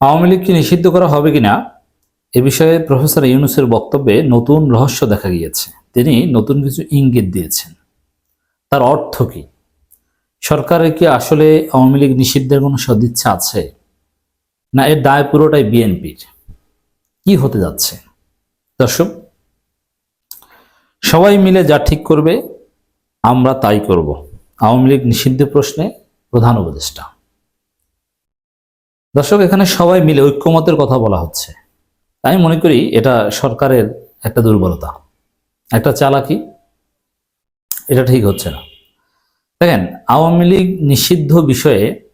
আওয়ামী লীগকে নিষিদ্ধ করা হবে কিনা, এ বিষয়ে প্রফেসর ইউনুসের বক্তব্যে নতুন রহস্য দেখা গিয়েছে। তিনি নতুন কিছু ইঙ্গিত দিয়েছেন। তার অর্থ কি? সরকারের কি আসলে আওয়ামী লীগ নিষিদ্ধের কোনো সদিচ্ছা আছে? না, এর দায় পুরোটাই বিএনপির? কি হতে যাচ্ছে? দর্শক, সবাই মিলে যা ঠিক করবে, আমরা তাই করব। আওয়ামী লীগ নিষিদ্ধ প্রশ্নে প্রধান উপদেষ্টা। দর্শক, এখানে সবাই মিলে ঐক্যমতের কথা বলা হচ্ছে। আমি মনে করি এটা সরকারের একটা দুর্বলতা। একটা চালাকি, এটা ঠিক হচ্ছে না। দেখেন, আওয়ামী লীগ নিষিদ্ধ বিষয়ে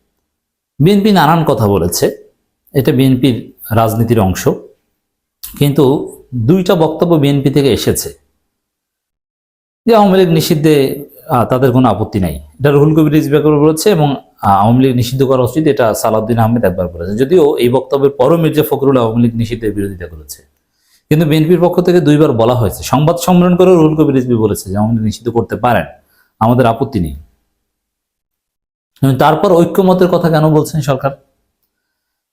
বিএনপি নানান কথা বলেছে। এটা বিএনপির রাজনীতির অংশ। কিন্তু দুইটা বক্তব্য বিএনপি থেকে এসেছে। যে আওয়ামী লীগ নিষিদ্ধে তাদের কোনো আপত্তি নাই। এটা রুহুল কবির একবার বলেছে এবং আওয়ামী লীগ নিষিদ্ধ করা উচিত এটা সালাউদ্দিন আহমেদ একবার বলেছে। যদিও এই বক্তব্যের পরও মির্জা ফখরুল আওয়ামী লীগ নিষিদ্ধের বিরোধিতা করেছে। কিন্তু বিএনপির পক্ষ থেকে দুইবার বলা হয়েছে। সংবাদ সম্মেলন করে রুহুল কবির রিজভি বলেছে যে, আওয়ামী নিষিদ্ধ করতে পারেন। আমাদের আপত্তি নেই। তারপর ঐক্যমতের কথা কেন বলছেন সরকার?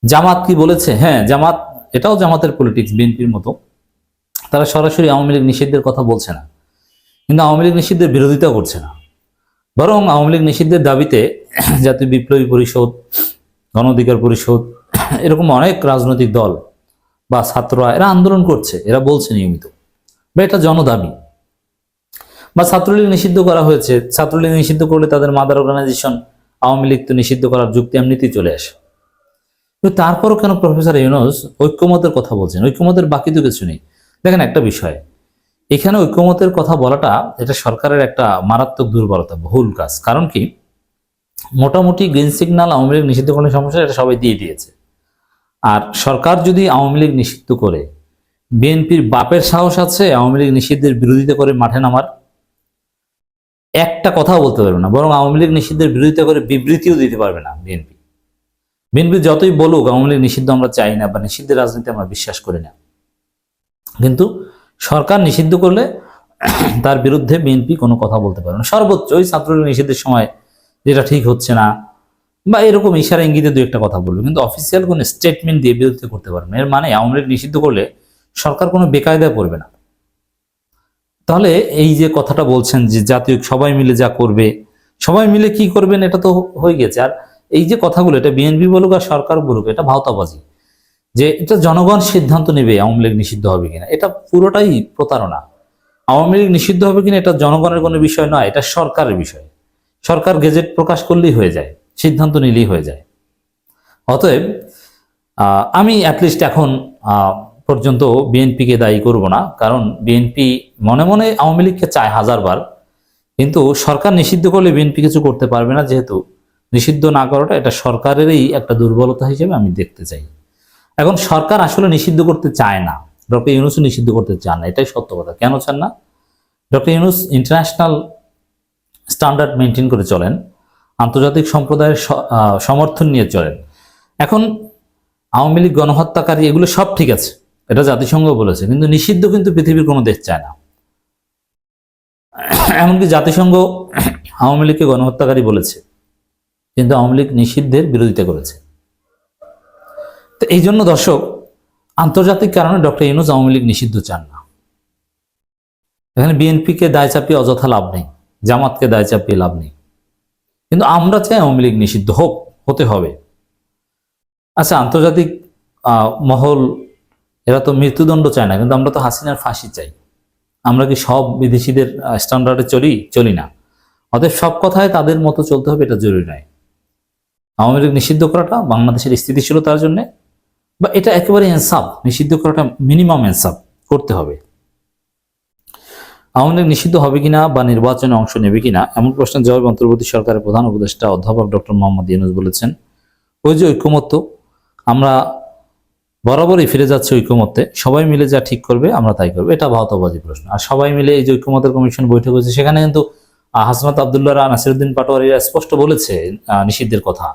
জামাত কি বলেছে? হ্যাঁ জামাত, এটাও জামাতের পলিটিক্স বিএনপির মতো। তারা সরাসরি আওয়ামী লীগ নিষিদ্ধের কথা বলছে না। কিন্তু আওয়ামী লীগ নিষিদ্ধের বিরোধিতা করছে না। বরং আওয়ামী লীগ নিষিদ্ধের দাবিতে জাতীয় বিপ্লবী পরিষদ গণ অধিকার পরিষদ, এরকম অনেক রাজনৈতিক দল বা ছাত্ররা এরা আন্দোলন করছে, এরা বলছে নিয়মিত। বা এটা জনদাবি। বা ছাত্রলীগ নিষিদ্ধ করা হয়েছে, ছাত্রলীগ নিষিদ্ধ করলে তাদের মাদার অর্গানাইজেশন আওয়ামী লীগ তো নিষিদ্ধ করার যুক্তি এমনিতেই চলে আসে। কিন্তু তারপরও কেন প্রফেসর ইউনুস ঐক্যমতের কথা বলছেন? ঐক্যমতের বাকি তো কিছু নেই। দেখেন একটা বিষয় এখানে ঐক্যমতের কথা বলাটা এটা সরকারের একটা মারাত্মক দুর্বলতা ভুল কাজ। কারণ কি? মোটামুটি গ্রিন সিগন্যাল আওয়ামী লীগ নিষিদ্ধ করার সমস্যা, এটা সবাই দিয়ে দিয়েছে। আর সরকার যদি আওয়ামী লীগ নিষিদ্ধ করে, বিএনপির বাপের সাহস আছে আওয়ামী লীগ নিষিদ্ধের বিরোধিতা করে মাঠে নামার? একটা কথাও বলতে পারবে না, বরং আওয়ামী লীগ নিষিদ্ধের বিরোধিতা করে বিবৃতিও দিতে পারবে না বিএনপি। বিএনপি যতই বলুক, আওয়ামী লীগ নিষিদ্ধ আমরা চাই না বা নিষিদ্ধের রাজনীতি আমরা বিশ্বাস করি না। কিন্তু সরকার নিষিদ্ধ করলে তার বিরুদ্ধে বিএনপি কোনো কথা বলতে পারবে না। সর্বোচ্চ ওই ছাত্রলীগ নিষিদ্ধের সময় যেটা ঠিক হচ্ছে না বা এরকম ইশারা ইঙ্গিতে দু একটা কথা বলবে, কিন্তু অফিসিয়াল কোনো স্টেটমেন্ট দিয়ে বিরোধিতা করতে পারবে এর মানে আওয়ামী লীগ নিষিদ্ধ করলে সরকার কোনো বেকায়দায় পড়বে না। তাহলে এই যে কথাটা বলছেন যে জাতীয় সবাই মিলে যা করবে, সবাই মিলে কি করবেন এটা তো হয়ে গেছে। আর এই যে কথাগুলো, এটা বিএনপি বলুক আর সরকার বলুক, এটা ভাওতাবাজি। যে এটা জনগণ সিদ্ধান্ত নেবে আওয়ামী লীগ নিষিদ্ধ হবে কিনা। এটা পুরোটাই প্রতারণা। আওয়ামী লীগ নিষিদ্ধ হবে কিনা এটা জনগণের কোনো বিষয় নয়, এটা সরকারের বিষয়। সরকার গেজেট প্রকাশ করলেই হয়ে যায়, সিদ্ধান্ত নিলেই হয়ে যায়। অতএব আমি অ্যাটলিস্ট এখন পর্যন্ত বিএনপিকে দায়ী করব না, কারণ বিএনপি মনে মনে আওয়ামী লীগকে চায় হাজারবার, কিন্তু সরকার নিষিদ্ধ করলে বিএনপি কিছু করতে পারবে না, যেহেতু নিষিদ্ধ না করাটা এটা সরকারেরই একটা দুর্বলতা হিসেবে আমি দেখতে চাই। এখন সরকার আসলে নিষিদ্ধ করতে চায় না। ডক্টর ইউনুসও নিষিদ্ধ করতে চান না, এটাই সত্য কথা। কেন চান না? Doctor Yunus international standard maintain করে চলেন, আন্তর্জাতিক সম্প্রদায়ের সমর্থন নিয়ে চলেন। এখন আওয়ামী লীগ গণহত্যাকারী, এগুলো সব ঠিক আছে, এটা জাতিসংঘ বলেছে, কিন্তু নিষিদ্ধ কিন্তু পৃথিবীর কোনো দেশ চায় না। এমনকি জাতিসংঘ আওয়ামী লীগকে গণহত্যাকারী বলেছে, কিন্তু আওয়ামী লীগ নিষিদ্ধের বিরোধিতা করেছে। তো এই জন্য দর্শক, আন্তর্জাতিক কারণে ডক্টর ইউনুস আওয়ামী লীগ নিষিদ্ধ চান না। এখানে বিএনপিকে দায় চাপিয়ে অযথা লাভ নেই জামাতকে দায় চাপিয়ে লাভ নেই। কিন্তু আমরা চাই আওয়ামী লীগ নিষিদ্ধ হোক, হতে হবে। আচ্ছা আন্তর্জাতিক মহল, এরা তো মৃত্যুদণ্ড চায় না, কিন্তু আমরা তো হাসিনার ফাঁসি চাই। আমরা কি সব বিদেশিদের স্ট্যান্ডার্ডে চলি? চলি না। অতএব সব কথায় তাদের মতো চলতে হবে, এটা জরুরি নয়। আওয়ামী লীগ নিষিদ্ধ করাটা বাংলাদেশের স্থিতিশীলতার জন্য বা এটা একেবারে ইনসাফ নিষিদ্ধ করাটা মিনিমাম ইনসাফ করতে হবে। আওয়ামী লীগ নিষিদ্ধ হবে কিনা বা নির্বাচনে অংশ নেবে কিনা এমন প্রশ্নের জবাবে অন্তর্বর্তী সরকারের প্রধান উপদেষ্টা অধ্যাপক ডক্টর মোহাম্মদ ইউনুস বলেছেন ওই যে ঐক্যমত্য আমরা বরাবরই ফিরে যাচ্ছে ঐক্যমত্যে সবাই মিলে যা ঠিক করবে আমরা তাই করব। এটা ভাওতাবাজি প্রশ্ন। আর সবাই মিলে এই যে ঐক্যমতের কমিশন বৈঠক হয়েছে সেখানে কিন্তু আহ, হাসনাত আবদুল্লাহ নাসিরুদ্দিন পাটোয়ারিরা স্পষ্ট বলেছে নিষিদ্ধের কথা।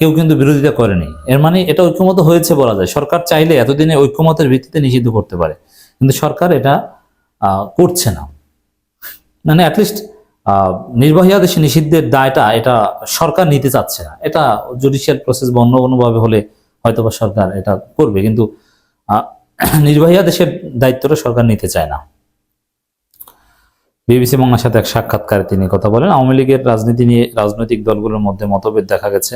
কেউ কিন্তু বিরোধিতা করেনি। এর মানে এটা ঐক্যমত হয়েছে বলা যায়। সরকার চাইলে এতদিনে ঐক্যমতের ভিত্তিতে নিষিদ্ধ করতে পারে। কিন্তু সরকার এটা করছে না। মানে অ্যাটলিস্ট নির্বাহী আদেশে নিষিদ্ধের দায়টা এটা সরকার নিতে চাচ্ছে না। এটা জুডিশিয়াল প্রসেস বা অন্য কোনোভাবে হলে হয়তোবা সরকার এটা করবে। কিন্তু নির্বাহী আদেশের দায়িত্বটা সরকার নিতে চায় না। বিবিসি বাংলার সাথে এক সাক্ষাৎকারে তিনি কথা বলেন। আওয়ামী লীগের রাজনীতি নিয়ে রাজনৈতিক দলগুলোর মধ্যে মতভেদ দেখা গেছে।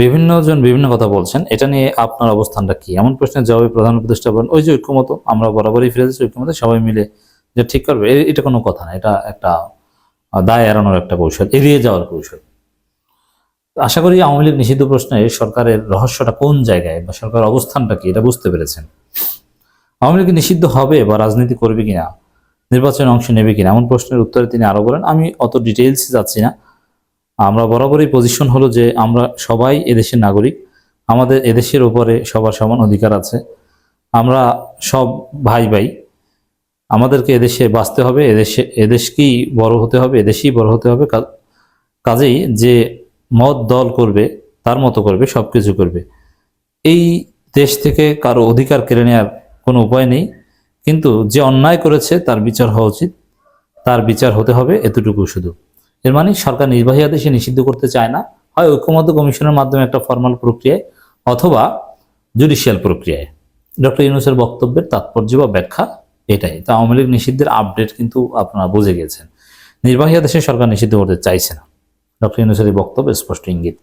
বিভিন্ন জন বিভিন্ন কথা বলছেন, এটা নিয়ে আপনার অবস্থানটা কি? এমন প্রশ্নের জবাবে প্রধান উপদেষ্টা বলেন, ওই যে ঐক্যমত, আমরা বরাবরই ফিরে যাচ্ছি ঐক্যমত, সবাই মিলে যে ঠিক করবে এটা কোনো কথা না, এটা একটা দায় এড়ানোর একটা কৌশল, এড়িয়ে যাওয়ার কৌশল। আশা করি আওয়ামী লীগ নিষিদ্ধ প্রশ্নে সরকারের রহস্যটা কোন জায়গায় বা সরকারের অবস্থানটা কি, এটা বুঝতে পেরেছেন। আওয়ামী লীগ নিষিদ্ধ হবে বা রাজনীতি করবে কিনা, নির্বাচনে অংশ নেবে কিনা, এমন প্রশ্নের উত্তরে তিনি আরও বলেন, আমি অত ডিটেইলসে যাচ্ছি না আমরা বরাবরই পজিশন হলো যে আমরা সবাই এদেশের নাগরিক। আমাদের এদেশের উপরে সবার সমান অধিকার আছে। আমরা সব ভাই ভাই। আমাদেরকে এদেশে বাঁচতে হবে, এদেশে, এদেশকেই বড় হতে হবে, এদেশেই বড় হতে হবে। কাজেই যে মত দল করবে, তার মতো করবে সব কিছু করবে। এই দেশ থেকে কারও অধিকার কেড়ে নেওয়ার কোনো উপায় নেই। কিন্তু যে অন্যায় করেছে, তার বিচার হওয়া উচিত। তার বিচার হতে হবে, এতটুকু শুধু। এর মানে সরকার নির্বাহী আদেশে নিষিদ্ধ করতে চায় না, হয় ঐক্যমত্য কমিশনের মাধ্যমে একটা ফর্মাল প্রক্রিয়ায় অথবা জুডিশিয়াল প্রক্রিয়ায়। ডক্টর ইউনুসের বক্তব্যের তাৎপর্য বা ব্যাখ্যা এটাই। তো আওয়ামী লীগ নিষিদ্ধের আপডেট কিন্তু আপনারা বুঝে গেছেন। নির্বাহী আদেশে সরকার নিষিদ্ধ করতে চাইছে না। ডক্টর ইউনুসের এই বক্তব্য স্পষ্ট ইঙ্গিত।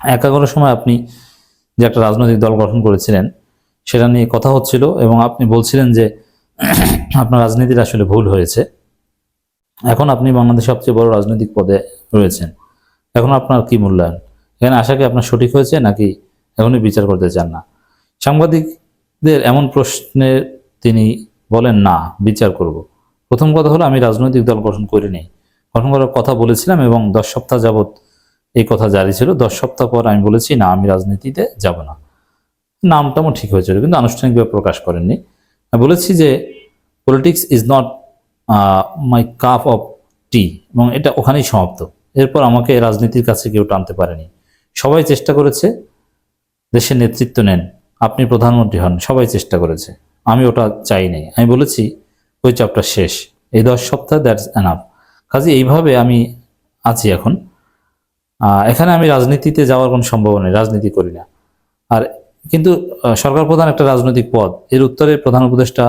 একাগ্র সময় আপনি যে একটা রাজনৈতিক দল গঠন করেছিলেন, সেটা নিয়ে কথা হচ্ছিল এবং আপনি বলছিলেন যে আপনার রাজনীতির আসলে ভুল হয়েছে। এখন আপনি বাংলাদেশের সবচেয়ে বড় রাজনৈতিক পদে রয়েছেন। এখন আপনার কি মূল্যায়ন? এখানে আশা কি আপনার সঠিক হয়েছে, নাকি এখনই বিচার করতে চান না? সাংবাদিকদের এমন প্রশ্নে তিনি বলেন, না, বিচার করব। প্রথম কথা হলো, আমি রাজনৈতিক দল গঠন করিনি। গঠন করার কথা বলেছিলাম এবং দশ সপ্তাহ যাবৎ এই কথা জারি ছিল। দশ সপ্তাহ পর আমি বলেছি, না, আমি রাজনীতিতে যাব না। নামটাও ঠিক হয়েছিল, কিন্তু আনুষ্ঠানিকভাবে প্রকাশ করেননি। বলেছি যে, politics is not my cup of tea এবং এটা ওখানেই সমাপ্ত। এরপর আমাকে রাজনীতির কাছে কেউ টানতে পারেনি। সবাই চেষ্টা করেছে, দেশের নেতৃত্ব নেন। আপনি প্রধানমন্ত্রী হন, সবাই চেষ্টা করেছে। আমি ওটা চাই নাই। আমি বলেছি, ওই চাপটা শেষ। এই দশ সপ্তাহ দ্যাটস এনাফ কাজে এইভাবে আমি আছি এখন। এখানে আমি রাজনীতিতে যাওয়ার কোনো সম্ভাবনা নেই, রাজনীতি করি না। আর কিন্তু সরকার প্রধান একটা রাজনৈতিক পদ। এর উত্তরে প্রধান উপদেষ্টা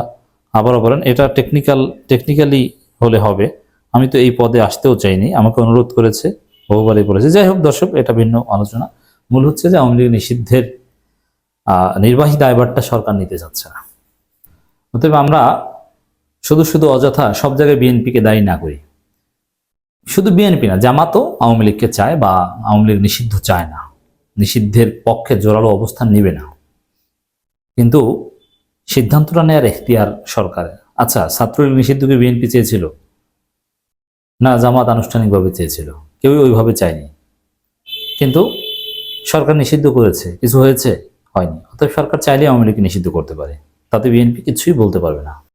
আবারও বলেন, এটা টেকনিক্যাল টেকনিক্যালি হলে হবে। আমি তো এই পদে আসতেও চাইনি, আমাকে অনুরোধ করেছে, বহুবারই বলেছে। যাই হোক দর্শক, এটা ভিন্ন আলোচনা। মূল হচ্ছে যে আওয়ামী লীগ নিষিদ্ধের নির্বাহী দায়ভারটা সরকার নিতে চাচ্ছে না। অতএব আমরা শুধু শুধু অযথা সব জায়গায় বিএনপিকে দায়ী না করি। শুধু বিএনপি না, জামাতও আওয়ামী লীগকে চায় বা আওয়ামী লীগ নিষিদ্ধ চায় না। নিষিদ্ধের পক্ষে জোরালো অবস্থান নেবে না। কিন্তু সিদ্ধান্তটা নেয়ার এখতিয়ার সরকারের। আচ্ছা ছাত্রলীগ নিষিদ্ধকে বিএনপি চেয়েছিল? না, জামাত আনুষ্ঠানিকভাবে চেয়েছিল। কেউই ওইভাবে চায়নি। কিন্তু সরকার নিষিদ্ধ করেছে। কিছু হয়েছে? হয়নি। অতএব সরকার চাইলে আওয়ামী লীগকে নিষিদ্ধ করতে পারে। তাতে বিএনপি কিছুই বলতে পারবে না।